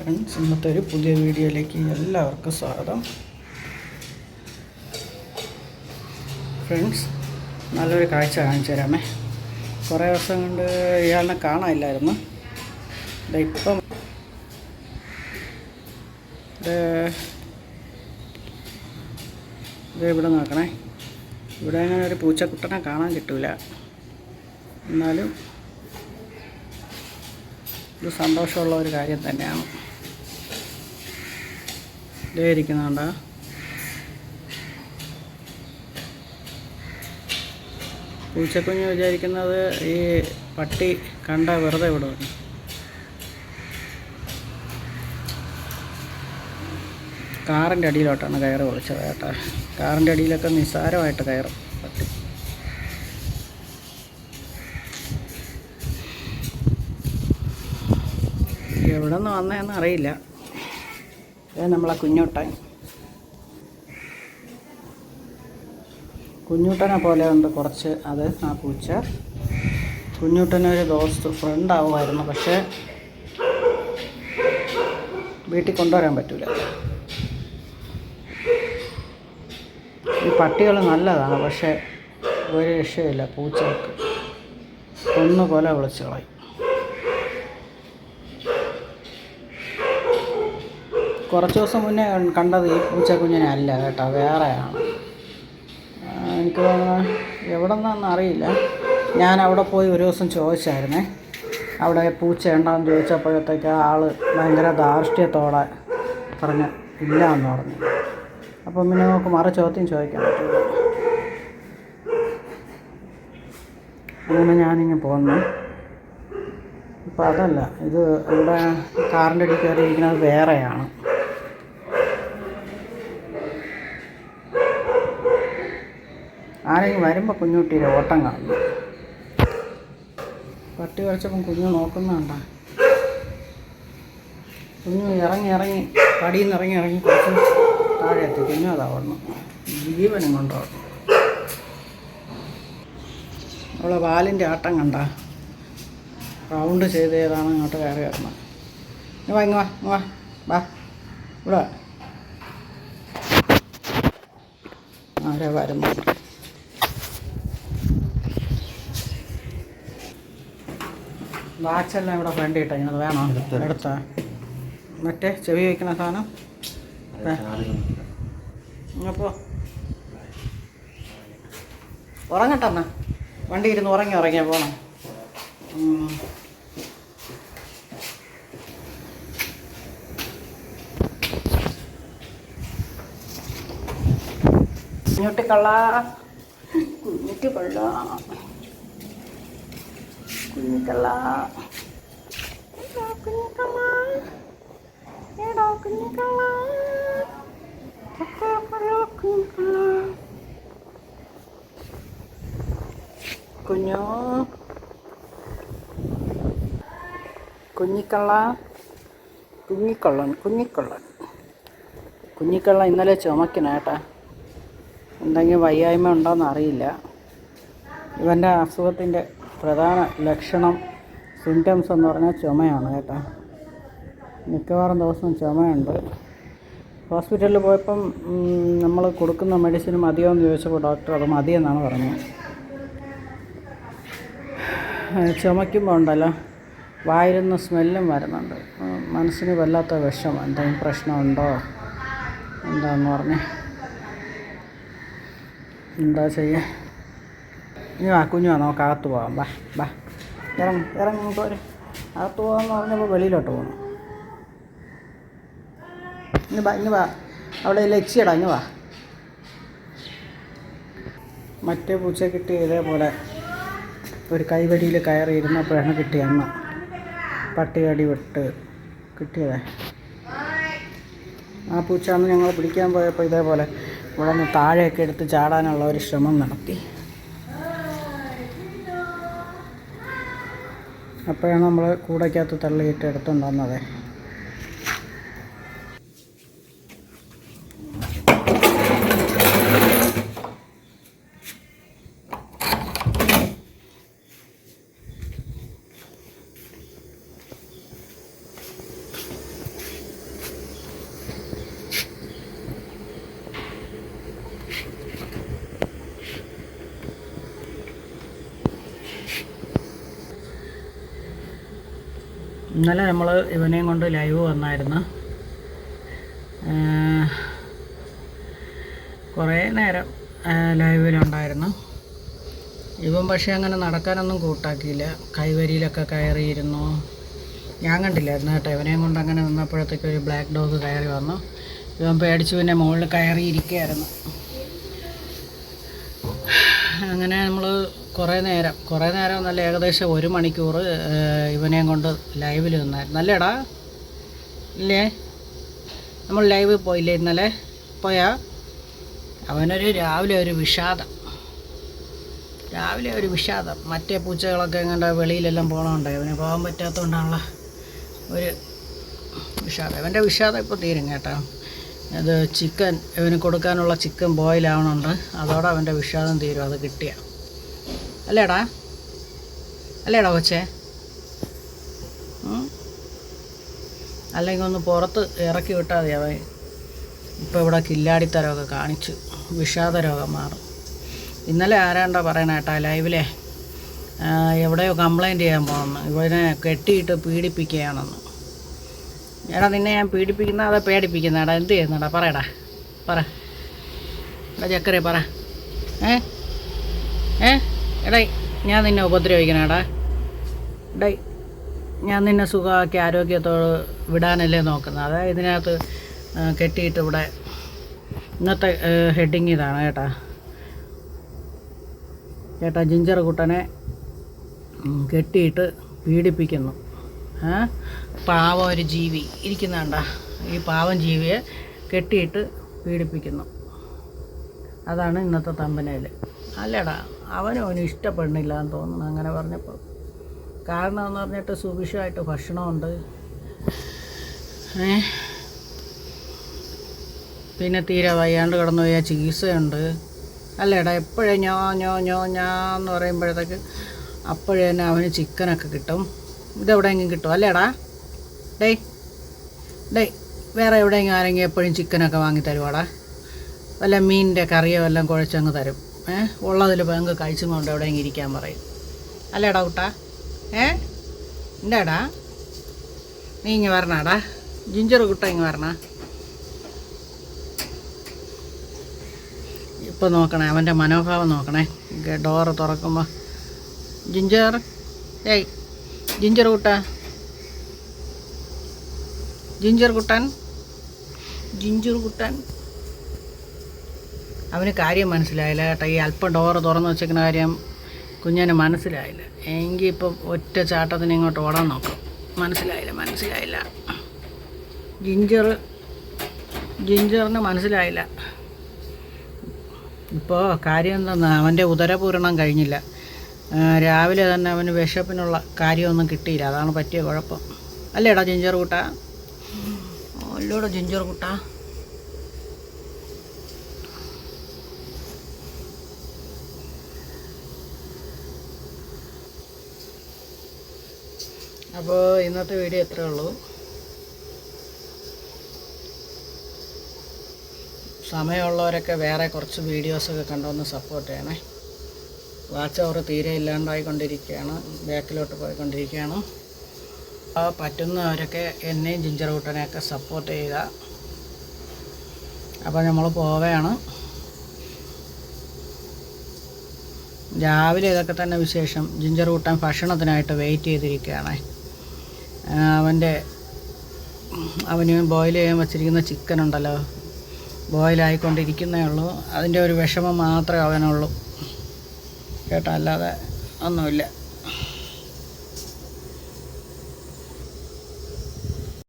Friends ഇന്നത്തെ ഒരു പുതിയ വീഡിയോയിലേക്ക് എല്ലാവർക്കും സ്വാഗതം. ഫ്രണ്ട്സ് നല്ലൊരു കാഴ്ച കാണിച്ചു തരാമേ. കുറേ ദിവസം കൊണ്ട് ഇയാളിനെ കാണാനില്ലായിരുന്നു. ദേ ഇപ്പം ഇത് ഇവിടെ നോക്കണേ. ഇവിടെ അങ്ങനെ ഒരു പൂച്ചക്കുട്ടനെ കാണാൻ കിട്ടൂല. എന്നാലും ഇത് സന്തോഷമുള്ള ഒരു കാര്യം തന്നെയാണ്. ഇതേ പൂച്ചക്കുഞ്ഞ് വിചാരിക്കുന്നത് ഈ പട്ടി കണ്ട വെറുതെ വിടും കാറിന്റെ അടിയിലോട്ടാണ് കയറ് വിളിച്ചത് കേട്ടോ. കാറിന്റെ അടിയിലൊക്കെ നിസ്സാരമായിട്ട് കയറും പട്ടി. എവിടെ നിന്ന് വന്നതെന്ന് അറിയില്ല. നമ്മളെ കുഞ്ഞൂട്ടൻ. കുഞ്ഞൂട്ടനെ പോലെ ഉണ്ട് കുറച്ച് അത് ആ പൂച്ച. കുഞ്ഞൂട്ടനൊരു ദോസ്ത് ഫ്രണ്ട് ആവുമായിരുന്നു പക്ഷേ വീട്ടിൽ കൊണ്ടുവരാൻ പറ്റില്ല ഈ പട്ടികൾ നല്ലതാണ് പക്ഷേ ഒരു രക്ഷയില്ല പൂച്ചകൾക്ക്. ഒന്നുപോലെ വിളിച്ചു കളയും. കുറച്ച് ദിവസം മുന്നേ കണ്ടത് ഈ പൂച്ചക്കുഞ്ഞിനെ അല്ല കേട്ടോ വേറെയാണ്. എനിക്ക് തോന്നുന്നു എവിടെ നിന്നാണെന്ന് അറിയില്ല. ഞാൻ അവിടെ പോയി ഒരു ദിവസം ചോദിച്ചായിരുന്നേ അവിടെ പൂച്ച ഉണ്ടോയെന്ന് ചോദിച്ചപ്പോഴത്തേക്ക് ആൾ ഭയങ്കര ധാർഷ്ട്യത്തോടെ പറഞ്ഞ് ഇല്ല എന്ന് പറഞ്ഞു. അപ്പം പിന്നെ നമുക്ക് മറു ചോദ്യം ചോദിക്കാൻ പറ്റില്ല. അങ്ങനെ ഞാനിങ്ങ് പോന്നു. ഇപ്പം അതല്ല ഇത് ഇവിടെ കാറിന്റെ അടി കയറിയിരിക്കുന്നത് വേറെയാണ്. ആരെങ്കിലും വരുമ്പോൾ കുഞ്ഞുട്ടിയുടെ ഓട്ടം കാണുന്നു പട്ടി കളിച്ചപ്പം കുഞ്ഞു നോക്കുന്നുണ്ട കുഞ്ഞു ഇറങ്ങി ഇറങ്ങി പടിയിൽ നിന്ന് ഇറങ്ങി ഇറങ്ങി കുറച്ച് താഴെ എത്തി കുഞ്ഞു അതാ ജീവനും കൊണ്ടോടണം അവളെ വാലിന്റെ ആട്ടം കണ്ട. റൗണ്ട് ചെയ്ത് ഏതാണ് അങ്ങോട്ട് കയറി ഇനി വാ ഇങ്ങ് വാ വാ. വാ. ഇവിടെ ആരാ വരുന്നു. വാച്ചെല്ലാം ഇവിടെ ഫ്രണ്ട് ഇട്ടാ ഇങ്ങനെ വേണോ? എടുത്ത മറ്റേ ചെവി വയ്ക്കുന്ന സാധനം? അപ്പോൾ ഉറങ്ങട്ടെന്നാ വണ്ടി ഇരുന്ന് ഉറങ്ങി ഉറങ്ങിയാ പോണം. ഉം. കുഞ്ഞുട്ടിക്കള്ള. കുഞ്ഞുട്ടിക്കള്ള. കുഞ്ഞിക്കള്ള ചക്കരക്കള്ള കുഞ്ഞിക്കള്ള. കുഞ്ഞു. കുഞ്ഞിക്കള്ള. കുഞ്ഞിക്കള്ളൻ കുഞ്ഞിക്കള്ളൻ. കുഞ്ഞിക്കള്ള ഇന്നലെ ചുമക്കിനേട്ടാ എന്തെങ്കിലും വയ്യായ്മ ഉണ്ടോയെന്ന് അറിയില്ല ഇവന്റെ അസുഖത്തിന്റെ പ്രധാന ലക്ഷണം സിംറ്റംസ് എന്ന് പറഞ്ഞാൽ ചുമയാണ് കേട്ടോ. മിക്കവാറും ദിവസം ചുമയുണ്ട്. ഹോസ്പിറ്റലിൽ പോയപ്പം നമ്മൾ കൊടുക്കുന്ന മെഡിസിനും മതിയോ എന്ന് ചോദിച്ചപ്പോൾ ഡോക്ടർ അത് മതിയെന്നാണ് പറഞ്ഞത്. ചുമയ്ക്കുമ്പോൾ ഉണ്ടല്ലോ വായിരുന്ന സ്മെല്ലും വരുന്നുണ്ട്. മനസ്സിന് വല്ലാത്ത വിഷമം. എന്തെങ്കിലും പ്രശ്നമുണ്ടോ? എന്താന്ന് പറഞ്ഞ്. എന്താ ചെയ്യുക ഇനി വാ കുഞ്ഞു വാ നമുക്ക് അകത്ത് പോകാം ബാ ബാ ഇറങ്ങി ഇറങ്ങി നമുക്ക് ഒരു അകത്ത് പോകാമെന്ന് പറഞ്ഞപ്പോൾ വെളിയിലോട്ട് പോകണം ഇനി വാ ഇനി വാ. അവിടെ ലക്ഷ്യടാ ഇനി വാ. മറ്റേ പൂച്ച കിട്ടി ഇതേപോലെ ഒരു കൈവടിയിൽ കയറി ഇരുന്നപ്പോഴാണ് കിട്ടിയ അമ്മ പട്ടികടി വിട്ട് കിട്ടിയതേ. ആ പൂച്ച അന്ന് ഞങ്ങൾ പിടിക്കാൻ പോയപ്പോൾ ഇതേപോലെ ഇവിടെ നിന്ന് താഴെയൊക്കെ എടുത്ത് ചാടാനുള്ള ഒരു ശ്രമം നടത്തി. അപ്പോഴാണ് നമ്മൾ കൂടയ്ക്കകത്ത് തള്ളിയിട്ട് എടുത്തുകൊണ്ട് ഇന്നലെ നമ്മൾ ഇവനെയും കൊണ്ട് ലൈവ് വന്നായിരുന്നു. കുറേ നേരം ലൈവിലുണ്ടായിരുന്നു ഇവൻ പക്ഷേ അങ്ങനെ നടക്കാനൊന്നും കൂട്ടാക്കിയില്ല. കൈവരിയിലൊക്കെ കയറിയിരുന്നു. ഞാൻ കണ്ടില്ലായിരുന്നു കേട്ടോ. ഇവനെയും കൊണ്ട് അങ്ങനെ നിന്നപ്പോഴത്തേക്ക് ഒരു ബ്ലാക്ക് ഡോഗ് കയറി വന്നു. ഇവൻ പേടിച്ചു പിന്നെ മുകളിൽ കയറിയിരിക്കുകയായിരുന്നു. അങ്ങനെ നമ്മൾ കുറേ നേരം കുറേ നേരം എന്നല്ല ഏകദേശം ഒരു മണിക്കൂർ ഇവനെയും കൊണ്ട് ലൈവിൽ നിന്നായിരുന്നു. അല്ലേടാ? ഇല്ലേ? നമ്മൾ ലൈവിൽ പോയില്ലേ ഇന്നലെ? പോയാ? അവനൊരു രാവിലെ ഒരു വിഷാദം. രാവിലെ ഒരു വിഷാദം. മറ്റേ പൂച്ചകളൊക്കെ എങ്ങാണ്ട് വെളിയിലെല്ലാം പോകണമുണ്ട് അവന് പോകാൻ പറ്റാത്തതുകൊണ്ടാണുള്ള ഒരു വിഷാദം. ഇവന്റെ വിഷാദം ഇപ്പോൾ തീരും കേട്ടോ. അത് ചിക്കൻ ഇവന് കൊടുക്കാനുള്ള ചിക്കൻ ബോയിലാവണുണ്ട് അതോടെ അവന്റെ വിഷാദം തീരും അത് കിട്ടിയ. അല്ലേടാ? അല്ലേടാ കൊച്ചേ? അല്ലെങ്കിൽ ഒന്ന് പുറത്ത് ഇറക്കി വിട്ടാൽ മതി അവൻ. ഇപ്പോൾ ഇവിടെ കില്ലാടിത്തരമൊക്കെ കാണിച്ചു. വിഷാദ രോഗം മാറും. ഇന്നലെ ആരാണ്ടോ പറയണേട്ടാ ലൈവിലെ? എവിടെയോ കംപ്ലൈന്റ് ചെയ്യാൻ പോകുന്നു ഇവനെ കെട്ടിയിട്ട് പീഡിപ്പിക്കുകയാണെന്ന്. എടാ നിന്നെ ഞാൻ പീഡിപ്പിക്കുന്ന അതോ പേടിപ്പിക്കുന്നടാ എന്ത് ചെയ്യുന്നടാ? പറയടാ. പറ. എടാ ചക്കരെ പറ. ഏ? ഏ? എടേ ഞാൻ നിന്നെ ഉപദ്രവിക്കണേടാ. ഡേ ഞാൻ നിന്നെ സുഖമാക്കി ആരോഗ്യത്തോട് വിടാനല്ലേ നോക്കുന്നത്. അതായത് ഇതിനകത്ത് കെട്ടിയിട്ട് ഇവിടെ ഇന്നത്തെ ഹെഡിങ് ഇതാണ് കേട്ടാ. ചേട്ടാ ജിഞ്ചർ കുട്ടനെ കെട്ടിയിട്ട് പീഡിപ്പിക്കുന്നു. പാവം ഒരു ജീവി ഇരിക്കുന്നുണ്ട. ഈ പാവം ജീവിയെ കെട്ടിയിട്ട് പീഡിപ്പിക്കുന്നു. അതാണ് ഇന്നത്തെ തമ്പനയിൽ അല്ലടാ? അവനും അവന് ഇഷ്ടപ്പെടുന്നില്ല എന്ന് തോന്നുന്നു അങ്ങനെ പറഞ്ഞപ്പോൾ. കാരണം എന്ന് പറഞ്ഞിട്ട് സുഭിക്ഷമായിട്ട് ഭക്ഷണമുണ്ട്. പിന്നെ തീരെ വയ്യാണ്ട് കിടന്നു പോയാൽ ചികിത്സയുണ്ട്. അല്ലേടാ എപ്പോഴും ഞോ ഞോ ഞോ ഞാന്ന് പറയുമ്പോഴത്തേക്ക് അപ്പോഴേ തന്നെ അവന് ചിക്കനൊക്കെ കിട്ടും. ഇതെവിടെയെങ്കിലും കിട്ടും അല്ലേടാ? ഡേയ് ഡേയ് വേറെ എവിടെയെങ്കിലും ആരെങ്കിലും എപ്പോഴും ചിക്കനൊക്കെ വാങ്ങി തരുവാടാ? വല്ല മീനിന്റെ കറിയോ എല്ലാം കുഴച്ചങ്ങ് തരും. ഏ? ഉള്ളതിൽ പങ്ക് കഴിച്ചും കൊണ്ട് എവിടെയെങ്കിലും ഇരിക്കാൻ പറയും. അല്ലേടാ കുട്ടാ? ഏ? എന്താടാ നീ ഇങ്ങ് വരണാടാ. ജിഞ്ചർ കുട്ട ഇങ്ങ് വരണ. ഇപ്പം നോക്കണേ അവന്റെ മനോഭാവം നോക്കണേ. ഡോറ് തുറക്കുമ്പോൾ ജിഞ്ചർ? ഏയ് ജിഞ്ചർ കുട്ട. ജിഞ്ചർ കുട്ടൻ? ജിഞ്ചർ കുട്ടൻ? അവന് കാര്യം മനസ്സിലായില്ല. കേട്ടോ ഈ അല്പം ഡോറ് തുറന്ന് വെച്ചേക്കുന്ന കാര്യം കുഞ്ഞിന് മനസ്സിലായില്ല. എങ്കിൽ ഇപ്പം ഒറ്റ ചാട്ടത്തിന് ഇങ്ങോട്ട് ഓടാൻ നോക്കും. മനസ്സിലായില്ല മനസ്സിലായില്ല. ജിഞ്ചർ ജിഞ്ചറിന് മനസ്സിലായില്ല. ഇപ്പോൾ കാര്യം എന്തെന്ന് അവന്റെ ഉദരപൂരണം കഴിഞ്ഞില്ല. രാവിലെ തന്നെ അവന് വിശപ്പിനുള്ള കാര്യമൊന്നും കിട്ടിയില്ല. അതാണ് പറ്റിയ കുഴപ്പം. അല്ലേടാ ജിഞ്ചർ കൂട്ടാ? അല്ലോടാ ജിഞ്ചർ കൂട്ട. അപ്പോൾ ഇന്നത്തെ വീഡിയോ എത്രയേ ഉള്ളൂ. സമയമുള്ളവരൊക്കെ വേറെ കുറച്ച് വീഡിയോസൊക്കെ കണ്ടൊന്ന് സപ്പോർട്ട് ചെയ്യണേ. വാച്ച് അവർ തീരെ ഇല്ലാണ്ടായിക്കൊണ്ടിരിക്കുകയാണ്. ബാക്കിലോട്ട് പോയിക്കൊണ്ടിരിക്കുകയാണ്. അപ്പോൾ പറ്റുന്നവരൊക്കെ എന്നെയും ജിഞ്ചർ കൂട്ടനെയൊക്കെ സപ്പോർട്ട് ചെയ്യുക. അപ്പോൾ നമ്മൾ പോവുകയാണ്. രാവിലെ ഇതൊക്കെ തന്നെ വിശേഷം. ജിഞ്ചർ കൂട്ടാൻ ഭക്ഷണത്തിനായിട്ട് വെയിറ്റ് ചെയ്തിരിക്കുകയാണ്. അവന്റെ അവന് ബോയിൽ ചെയ്യാൻ വച്ചിരിക്കുന്ന ചിക്കൻ ഉണ്ടല്ലോ. ബോയിലായിക്കൊണ്ടിരിക്കുന്നേ ഉള്ളൂ. അതിന്റെ ഒരു വിഷമം മാത്രമേ അവനുള്ളൂ. കേട്ടോ അല്ലാതെ ഒന്നുമില്ല.